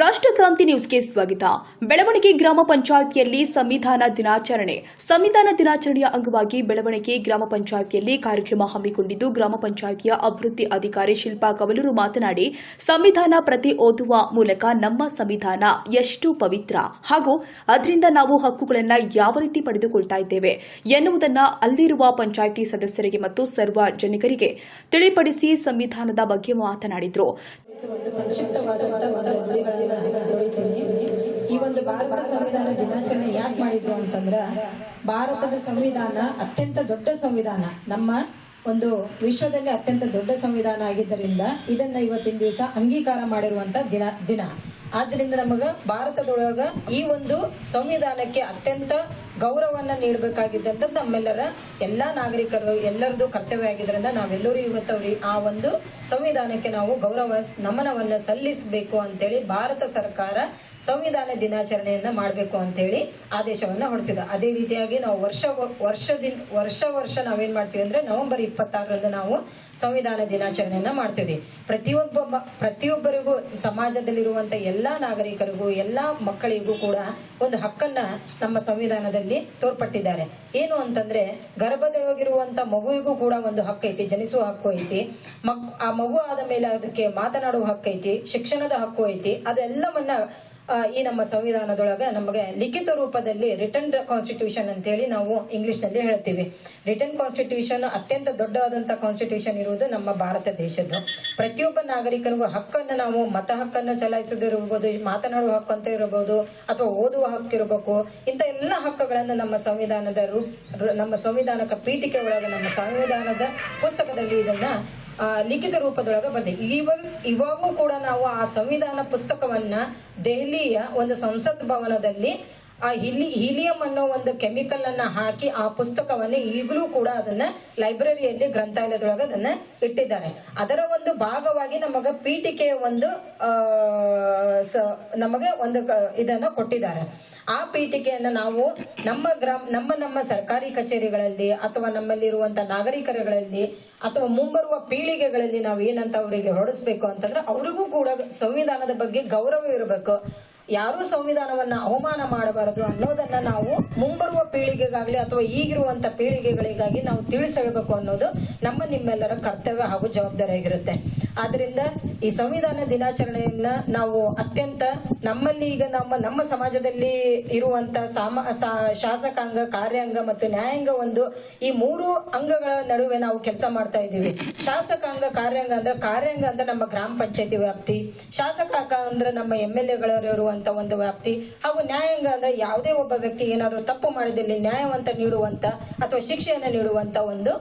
ರಾಷ್ಟ್ರ ಕ್ರಾಂತಿ ನ್ಯೂಸ್ಗೆ ಸ್ವಾಗತ. ಬೆಳವಣಿಗೆ ಗ್ರಾಮ ಪಂಚಾಯತಿಯಲ್ಲಿ ಸಂವಿಧಾನ ದಿನಾಚರಣೆ. ಸಂವಿಧಾನ ದಿನಾಚರಣೆಯ ಅಂಗವಾಗಿ ಬೆಳವಣಿಗೆ ಗ್ರಾಮ ಪಂಚಾಯತಿಯಲ್ಲಿ ಕಾರ್ಯಕ್ರಮ ಹಮ್ಮಿಕೊಂಡಿದ್ದು, ಗ್ರಾಮ ಪಂಚಾಯಿತಿಯ ಅಭಿವೃದ್ಧಿ ಅಧಿಕಾರಿ ಶಿಲ್ಪಾ ಕವಲೂರು ಮಾತನಾಡಿ, ಸಂವಿಧಾನ ಪ್ರತಿ ಓದುವ ಮೂಲಕ ನಮ್ಮ ಸಂವಿಧಾನ ಎಷ್ಟು ಪವಿತ್ರ. ಹಾಗೂ ಅದರಿಂದ ನಾವು ಹಕ್ಕುಗಳನ್ನು ಯಾವ ರೀತಿ ಪಡೆದುಕೊಳ್ತಾ ಇದ್ದೇವೆ ಎನ್ನುವುದನ್ನು ಅಲ್ಲಿರುವ ಪಂಚಾಯಿತಿ ಸದಸ್ಯರಿಗೆ ಮತ್ತು ಸರ್ವ ಸಾರ್ವಜನಿಕರಿಗೆ ತಿಳಿಪಡಿಸಿ ಸಂವಿಧಾನದ ಬಗ್ಗೆ ಮಾತನಾಡಿದರು. ಒಂದು ಸಂಕ್ಷಿಪ್ತವಾದಂತ ಒಂದು ನುಡಿತೀನಿ ಈ ಒಂದು ಭಾರತ ಸಂವಿಧಾನ ದಿನಾಚರಣೆ ಯಾಕೆ ಮಾಡಿದ್ರು ಅಂತಂದ್ರ, ಭಾರತದ ಸಂವಿಧಾನ ಅತ್ಯಂತ ದೊಡ್ಡ ಸಂವಿಧಾನ. ನಮ್ಮ ಒಂದು ವಿಶ್ವದಲ್ಲಿ ಅತ್ಯಂತ ದೊಡ್ಡ ಸಂವಿಧಾನ ಆಗಿದ್ದರಿಂದ ಇದನ್ನ ಇವತ್ತಿನ ದಿವಸ ಅಂಗೀಕಾರ ಮಾಡಿರುವಂತ ದಿನ ದಿನ. ಆದ್ರಿಂದ ನಮಗ ಭಾರತದೊಳಗ ಈ ಒಂದು ಸಂವಿಧಾನಕ್ಕೆ ಅತ್ಯಂತ ಗೌರವವನ್ನ ನೀಡಬೇಕಾಗಿದ್ದಂತ ನಮ್ಮೆಲ್ಲರ ಎಲ್ಲಾ ನಾಗರಿಕರು ಎಲ್ಲರದು ಕರ್ತವ್ಯ ಆಗಿದ್ರಿಂದ ನಾವೆಲ್ಲರೂ ಇವತ್ತು ಅವ್ರಿಗೆ ಆ ಒಂದು ಸಂವಿಧಾನಕ್ಕೆ ನಾವು ಗೌರವ ನಮನವನ್ನ ಸಲ್ಲಿಸಬೇಕು ಅಂತೇಳಿ ಭಾರತ ಸರ್ಕಾರ ಸಂವಿಧಾನ ದಿನಾಚರಣೆಯನ್ನ ಮಾಡಬೇಕು ಅಂತೇಳಿ ಆದೇಶವನ್ನ ಹೊರಡಿಸಿದ. ಅದೇ ರೀತಿಯಾಗಿ ನಾವು ವರ್ಷ ವರ್ಷದಿನ, ವರ್ಷ ವರ್ಷ ನಾವೇನ್ ಮಾಡ್ತೀವಿ ಅಂದ್ರೆ ನವೆಂಬರ್ ಇಪ್ಪತ್ತಾರರಂದು ನಾವು ಸಂವಿಧಾನ ದಿನಾಚರಣೆಯನ್ನ ಮಾಡ್ತೀವಿ ಪ್ರತಿಯೊಬ್ಬ ಪ್ರತಿಯೊಬ್ಬರಿಗೂ ಸಮಾಜದಲ್ಲಿರುವಂತ ಎಲ್ಲಾ ನಾಗರಿಕರಿಗೂ, ಎಲ್ಲಾ ಮಕ್ಕಳಿಗೂ ಕೂಡ ಒಂದು ಹಕ್ಕನ್ನ ನಮ್ಮ ಸಂವಿಧಾನದಲ್ಲಿ ತೋರ್ಪಟ್ಟಿದ್ದಾರೆ. ಏನು ಅಂತಂದ್ರೆ, ಗರ್ಭದೊಳಗಿರುವಂತ ಮಗುವಿಗೂ ಕೂಡ ಒಂದು ಹಕ್ಕು ಐತಿ ಜನಿಸುವ ಹಕ್ಕು ಐತಿ. ಮಕ್ ಆ ಮಗು ಆದ ಮೇಲೆ ಅದಕ್ಕೆ ಮಾತನಾಡುವ ಹಕ್ಕು ಐತಿ ಶಿಕ್ಷಣದ ಹಕ್ಕು ಐತಿ. ಅದೆಲ್ಲವನ್ನ ಈ ನಮ್ಮ ಸಂವಿಧಾನದೊಳಗೆ ನಮಗೆ ಲಿಖಿತ ರೂಪದಲ್ಲಿ ರಿಟರ್ನ್ ಕಾನ್ಸ್ಟಿಟ್ಯೂಷನ್ ಅಂತ ಹೇಳಿ ನಾವು ಇಂಗ್ಲಿಷ್ನಲ್ಲಿ ಹೇಳ್ತೀವಿ. ರಿಟರ್ನ್ ಕಾನ್ಸ್ಟಿಟ್ಯೂಷನ್ ಅತ್ಯಂತ ದೊಡ್ಡವಾದಂತ ಕಾನ್ಸ್ಟಿಟ್ಯೂಷನ್ ಇರುವುದು ನಮ್ಮ ಭಾರತ ದೇಶದ್ದು ಪ್ರತಿಯೊಬ್ಬ ನಾಗರಿಕನಿಗೂ ಹಕ್ಕನ್ನು ನಾವು ಮತ ಹಕ್ಕನ್ನು ಚಲಾಯಿಸದಿರಬಹುದು, ಮಾತನಾಡುವ ಹಕ್ಕು ಅಂತ ಇರಬಹುದು, ಅಥವಾ ಓದುವ ಹಕ್ಕು ಇರಬೇಕು. ಇಂಥ ಎಲ್ಲ ಹಕ್ಕುಗಳನ್ನು ನಮ್ಮ ಸಂವಿಧಾನದ ರೂಪ್ ನಮ್ಮ ಸಂವಿಧಾನಕ ಪೀಠಿಕೆ ಒಳಗೆ ನಮ್ಮ ಸಂವಿಧಾನದ ಪುಸ್ತಕದಲ್ಲಿ ಇದನ್ನ ಲಿಖಿತ ರೂಪದೊಳಗೆ ಬಂದಿದೆ ಇವಾಗ, ಇವಾಗೂ ಕೂಡ ನಾವು ಆ ಸಂವಿಧಾನ ಪುಸ್ತಕವನ್ನ ದೆಹಲಿಯ ಒಂದು ಸಂಸತ್ ಭವನದಲ್ಲಿ, ಆ ಹಿಲಿ, ಹೀಲಿಯಂ ಅನ್ನೋ ಒಂದು ಕೆಮಿಕಲ್ ಅನ್ನ ಹಾಕಿ ಆ ಪುಸ್ತಕವನ್ನು ಈಗಲೂ ಕೂಡ ಅದನ್ನ ಲೈಬ್ರರಿಯಲ್ಲಿ, ಗ್ರಂಥಾಲಯದೊಳಗೆ ಅದನ್ನ ಇಟ್ಟಿದ್ದಾರೆ. ಅದರ ಒಂದು ಭಾಗವಾಗಿ ನಮಗ ಪೀಠಿಕೆಯ ಒಂದು ನಮಗೆ ಒಂದು ಇದನ್ನ ಕೊಟ್ಟಿದ್ದಾರೆ. ಆ ಪೀಠಿಕೆಯನ್ನು ನಾವು ನಮ್ಮ ಗ್ರಾಮ, ನಮ್ಮ ನಮ್ಮ ಸರ್ಕಾರಿ ಕಚೇರಿಗಳಲ್ಲಿ ಅಥವಾ ನಮ್ಮಲ್ಲಿರುವಂತ ನಾಗರಿಕರುಗಳಲ್ಲಿ ಅಥವಾ ಮುಂಬರುವ ಪೀಳಿಗೆಗಳಲ್ಲಿ ನಾವು ಏನಂತ ಅವರಿಗೆ ಹೊರಡಿಸ್ಬೇಕು ಅಂತಂದ್ರೆ ಅವರಿಗೂ ಕೂಡ ಸಂವಿಧಾನದ ಬಗ್ಗೆ ಗೌರವ ಇರಬೇಕು. ಯಾರು ಸಂವಿಧಾನವನ್ನ ಅವಮಾನ ಮಾಡಬಾರದು ಅನ್ನೋದನ್ನ ನಾವು ಮುಂಬರುವ ಪೀಳಿಗೆಗಾಗ್ಲಿ ಅಥವಾ ಈಗಿರುವಂತ ಪೀಳಿಗೆಗಳಿಗಾಗಿ ನಾವು ತಿಳಿಸಬೇಕು ಅನ್ನೋದು ನಮ್ಮ ನಿಮ್ಮೆಲ್ಲರ ಕರ್ತವ್ಯ ಹಾಗೂ ಜವಾಬ್ದಾರಿ ಆಗಿರುತ್ತೆ ಆದ್ರಿಂದ ಈ ಸಂವಿಧಾನ ದಿನಾಚರಣೆಯನ್ನ ನಾವು ಅತ್ಯಂತ ನಮ್ಮಲ್ಲಿ ಈಗ ನಮ್ಮ ನಮ್ಮ ಸಮಾಜದಲ್ಲಿ ಇರುವಂತ ಶಾಸಕಾಂಗ, ಕಾರ್ಯಾಂಗ ಮತ್ತು ನ್ಯಾಯಾಂಗ ಒಂದು ಈ ಮೂರು ಅಂಗಗಳ ನಡುವೆ ನಾವು ಕೆಲಸ ಮಾಡ್ತಾ ಇದ್ದೀವಿ. ಶಾಸಕಾಂಗ, ಕಾರ್ಯಾಂಗ ಅಂದ್ರೆ ಕಾರ್ಯಾಂಗ ಅಂದ್ರೆ ನಮ್ಮ ಗ್ರಾಮ ಪಂಚಾಯತಿ ವ್ಯಾಪ್ತಿ, ಶಾಸಕಾಂಗ ಅಂದ್ರೆ ನಮ್ಮ ಎಂ ಎಲ್ ಎಗಳಿರುವಂತ ಒಂದು ವ್ಯಾಪ್ತಿ, ಹಾಗೂ ನ್ಯಾಯಾಂಗ ಅಂದ್ರೆ ಯಾವುದೇ ಒಬ್ಬ ವ್ಯಕ್ತಿ ಏನಾದರೂ ತಪ್ಪು ಮಾಡಿದಲ್ಲಿ ನ್ಯಾಯವಂತ ನೀಡುವಂತ ಅಥವಾ ಶಿಕ್ಷೆಯನ್ನು ನೀಡುವಂತ ಒಂದು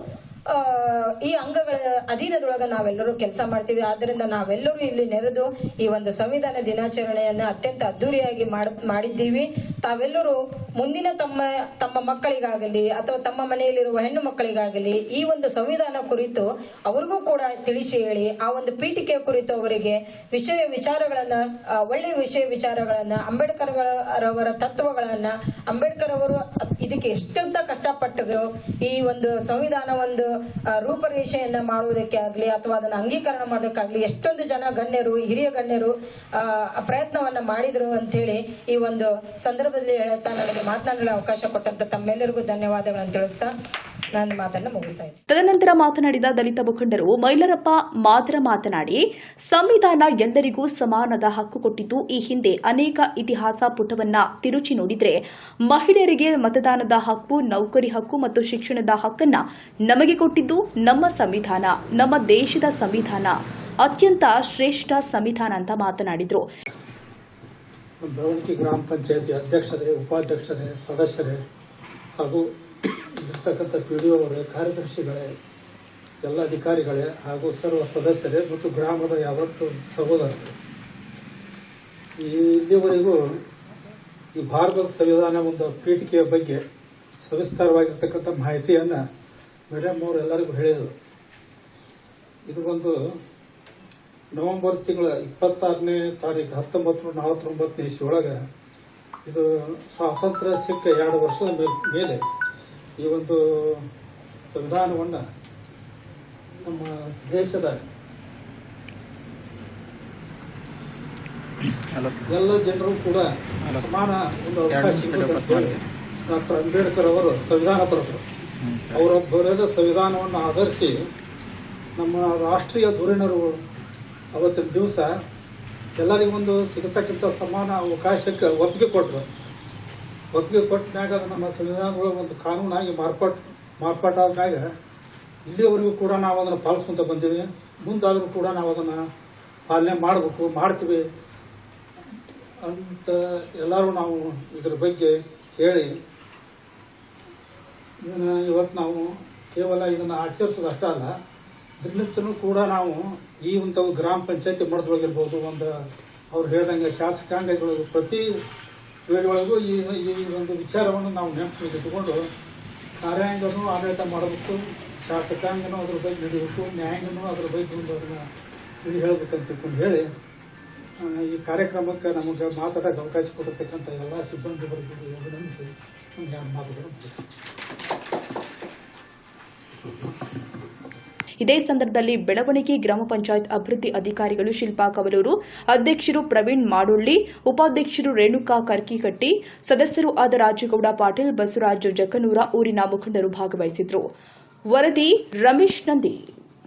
ಈ ಅಂಗಗಳ ಅಧೀನದೊಳಗ ನಾವೆಲ್ಲರೂ ಕೆಲಸ ಮಾಡ್ತೀವಿ. ಆದ್ರಿಂದ ನಾವೆಲ್ಲರೂ ಇಲ್ಲಿ ನೆರೆದು ಈ ಒಂದು ಸಂವಿಧಾನ ದಿನಾಚರಣೆಯನ್ನ ಅತ್ಯಂತ ಅದ್ದೂರಿಯಾಗಿ ಮಾಡ್, ಮಾಡಿದ್ದೀವಿ. ತಾವೆಲ್ಲರೂ ಮುಂದಿನ ತಮ್ಮ ತಮ್ಮ ಮಕ್ಕಳಿಗಾಗಲಿ ಅಥವಾ ತಮ್ಮ ಮನೆಯಲ್ಲಿರುವ ಹೆಣ್ಣು ಮಕ್ಕಳಿಗಾಗಲಿ ಈ ಒಂದು ಸಂವಿಧಾನ ಕುರಿತು ಅವ್ರಿಗೂ ಕೂಡ ತಿಳಿಸಿ ಹೇಳಿ, ಆ ಒಂದು ಪೀಠಿಕೆ ಕುರಿತು ಅವರಿಗೆ ವಿಷಯ ವಿಚಾರಗಳನ್ನ ಒಳ್ಳೆಯ ವಿಷಯ ವಿಚಾರಗಳನ್ನ ಅಂಬೇಡ್ಕರ್ ರವರ ತತ್ವಗಳನ್ನ, ಅಂಬೇಡ್ಕರ್ ಅವರು ಇದಕ್ಕೆ ಎಷ್ಟಂತ ಕಷ್ಟಪಟ್ಟರು ಈ ಒಂದು ಸಂವಿಧಾನ ಒಂದು ರೂಪರೇಷೆಯನ್ನ ಮಾಡುವುದಕ್ಕೆ ಆಗಲಿ ಅಥವಾ ಅದನ್ನ ಅಂಗೀಕರಣ ಮಾಡೋದಕ್ಕಾಗ್ಲಿ ಎಷ್ಟೊಂದು ಜನ ಗಣ್ಯರು, ಹಿರಿಯ ಗಣ್ಯರು ಪ್ರಯತ್ನವನ್ನ ಮಾಡಿದ್ರು ಅಂತ ಹೇಳಿ ಈ ಒಂದು ಸಂದರ್ಭದಲ್ಲಿ ಹೇಳುತ್ತಾ ನನಗೆ ಮಾತನಾಡಲು ಅವಕಾಶ ಕೊಟ್ಟಂತ ತಮ್ಮೆಲ್ಲರಿಗೂ ಧನ್ಯವಾದಗಳನ್ನು ತಿಳಿಸ್ತಾ ನಾನು ಮಾತನ್ನ ಮುಗಿಸ್ತಾ ತದನಂತರ ಮಾತನಾಡಿದ ದಲಿತ ಮುಖಂಡರು ಮೈಲರಪ್ಪ ಮಾತ್ರ ಮಾತನಾಡಿ ಸಂವಿಧಾನ ಎಲ್ಲರಿಗೂ ಸಮಾನದ ಹಕ್ಕು ಕೊಟ್ಟಿದ್ದು ಈ ಹಿಂದೆ ಅನೇಕ ಇತಿಹಾಸ ಪುಟವನ್ನ ತಿರುಚಿ ನೋಡಿದ್ರೆ ಮಹಿಳೆಯರಿಗೆ ಮತದಾನದ ಹಕ್ಕು ನೌಕರಿ ಹಕ್ಕು ಮತ್ತು ಶಿಕ್ಷಣದ ಹಕ್ಕನ್ನ ನಮಗೆ ಕೊಟ್ಟಿದ್ದು ನಮ್ಮ ಸಂವಿಧಾನ ನಮ್ಮ ದೇಶದ ಸಂವಿಧಾನ. ಅತ್ಯಂತ ಶ್ರೇಷ್ಠ ಸಂವಿಧಾನ ಅಂತ ಮಾತನಾಡಿದ್ರು. ಗ್ರಾಮ ಪಂಚಾಯತಿ ಅಧ್ಯಕ್ಷರೇ ಉಪಾಧ್ಯಕ್ಷರೇ ಸದಸ್ಯರೇ ಹಾಗೂ ಇರ್ತಕ್ಕಂಥ ಪಿ ಡಿ ಒಳಗೆ ಕಾರ್ಯದರ್ಶಿಗಳೇ, ಎಲ್ಲ ಅಧಿಕಾರಿಗಳೇ ಹಾಗೂ ಸರ್ವ ಸದಸ್ಯರೇ ಮತ್ತು ಗ್ರಾಮದ ಯಾವತ್ತು ಸಹೋದರರು. ಇಲ್ಲಿವರೆಗೂ ಈ ಭಾರತದ ಸಂವಿಧಾನ ಒಂದು ಪೀಠಿಕೆಯ ಬಗ್ಗೆ ಸವಿಸ್ತಾರವಾಗಿರ್ತಕ್ಕಂಥ ಮಾಹಿತಿಯನ್ನು ಮೇಡಮ್ ಅವರು ಎಲ್ಲರಿಗೂ ಹೇಳಿದರು. ಇದು ಒಂದು ನವೆಂಬರ್ ತಿಂಗಳ ಇಪ್ಪತ್ತಾರನೇ ತಾರೀಕು ಹತ್ತೊಂಬತ್ತು ನೂರ ನಲವತ್ತೊಂಬತ್ತನೇ ಒಳಗೆ ಇದು ಸ್ವಾತಂತ್ರ್ಯ ಸಿಕ್ಕ ಎರಡು ವರ್ಷದ ಮೇಲೆ ಈ ಒಂದು ಸಂವಿಧಾನವನ್ನು ನಮ್ಮ ದೇಶದ ಎಲ್ಲ ಜನರು ಕೂಡ ಸಮಾನ ಒಂದು ಅವಕಾಶ ಡಾಕ್ಟರ್ ಅಂಬೇಡ್ಕರ್ ಅವರು ಸಂವಿಧಾನ ಬರೆದರು ಅವರ ಬರೆದ ಸಂವಿಧಾನವನ್ನು ಆಧರಿಸಿ ನಮ್ಮ ರಾಷ್ಟ್ರೀಯ ಧುರೀಣರು ಅವತ್ತಿನ ದಿವಸ ಎಲ್ಲರಿಗೊಂದು ಸಿಗತಕ್ಕಂಥ ಸಮಾನ ಅವಕಾಶಕ್ಕೆ ಒಪ್ಪಿಗೆ ಕೊಟ್ಟರು ಒಪ್ಪಿಗೆ ಕೊಟ್ಟಾಗ ಅದು ನಮ್ಮ ಸಂವಿಧಾನಗಳು ಒಂದು ಕಾನೂನಾಗಿ ಮಾರ್ಪಾಟ್ ಮಾರ್ಪಾಟಾದಾಗ ಇಲ್ಲಿಯವರೆಗೂ ಕೂಡ ನಾವು ಅದನ್ನು ಪಾಲಿಸ್ಕೊಂತ ಬಂದೀವಿ. ಮುಂದಾದರೂ ಕೂಡ ನಾವು ಅದನ್ನು ಪಾಲನೆ ಮಾಡಬೇಕು, ಮಾಡ್ತೀವಿ ಅಂತ ಎಲ್ಲರೂ ನಾವು ಇದ್ರ ಬಗ್ಗೆ ಹೇಳಿ ಇದನ್ನು ಇವತ್ತು ನಾವು ಕೇವಲ ಇದನ್ನು ಆಚರಿಸೋದು ಅಷ್ಟೇ ಅಲ್ಲ, ದಿನನಿತ್ಯನೂ ಕೂಡ ನಾವು ಈ ಒಂದು ಗ್ರಾಮ ಪಂಚಾಯತಿ ಮಟ್ಟದೊಳಗಿರ್ಬೋದು ಒಂದು ಅವ್ರು ಹೇಳ್ದಂಗೆ ಶಾಸಕಾಂಗ ಪ್ರತಿ ವೇಳೆಯೊಳಗೂ ಈ ಈ ಒಂದು ವಿಚಾರವನ್ನು ನಾವು ನೆನಪಿಗೆ ಇಟ್ಟುಕೊಂಡು ಕಾರ್ಯಾಂಗನೂ ಆಡಳಿತ ಮಾಡಬೇಕು, ಶಾಸಕಾಂಗನೂ ಅದ್ರ ಬಗ್ಗೆ ನಡೀಬೇಕು ನ್ಯಾಯಾಂಗನೂ ಅದ್ರ ಬಗ್ಗೆ ಒಂದು ಅದನ್ನು ತಿಳಿ ಹೇಳ್ಬೇಕಂತ ತಿಳ್ಕೊಂಡು ಹೇಳಿ ಈ ಕಾರ್ಯಕ್ರಮಕ್ಕೆ ನಮಗೆ ಮಾತಾಡೋಕೆ ಅವಕಾಶ ಕೊಡತಕ್ಕಂಥ ಎಲ್ಲ ಸಿಬ್ಬಂದಿಗಳಿಗೆ ಅಭಿನಂದಿಸಿ ಒಂದು ಎರಡು ಮಾತುಗಳನ್ನು ಮುಗಿಸ್ತೀನಿ. ಇದೇ ಸಂದರ್ಭದಲ್ಲಿ ಬೆಳವಣಿಗೆ ಗ್ರಾಮ ಪಂಚಾಯತ್ ಅಭಿವೃದ್ಧಿ ಅಧಿಕಾರಿಗಳು ಶಿಲ್ಪಾ ಕವಲೂರು, ಅಧ್ಯಕ್ಷರು ಪ್ರವೀಣ್ ಮಾಡೋಳ್ಳಿ, ಉಪಾಧ್ಯಕ್ಷರು ರೇಣುಕಾ ಕರ್ಕಿಕಟ್ಟಿ, ಸದಸ್ಯರು ಆದ ರಾಜೇಗೌಡ ಪಾಟೀಲ್, ಬಸವರಾಜು ಜಕ್ಕನೂರ, ಊರಿನ ಮುಖಂಡರು ಭಾಗವಹಿಸಿದ್ರು ವರದಿ ರಮೇಶ್ ನಂದಿ.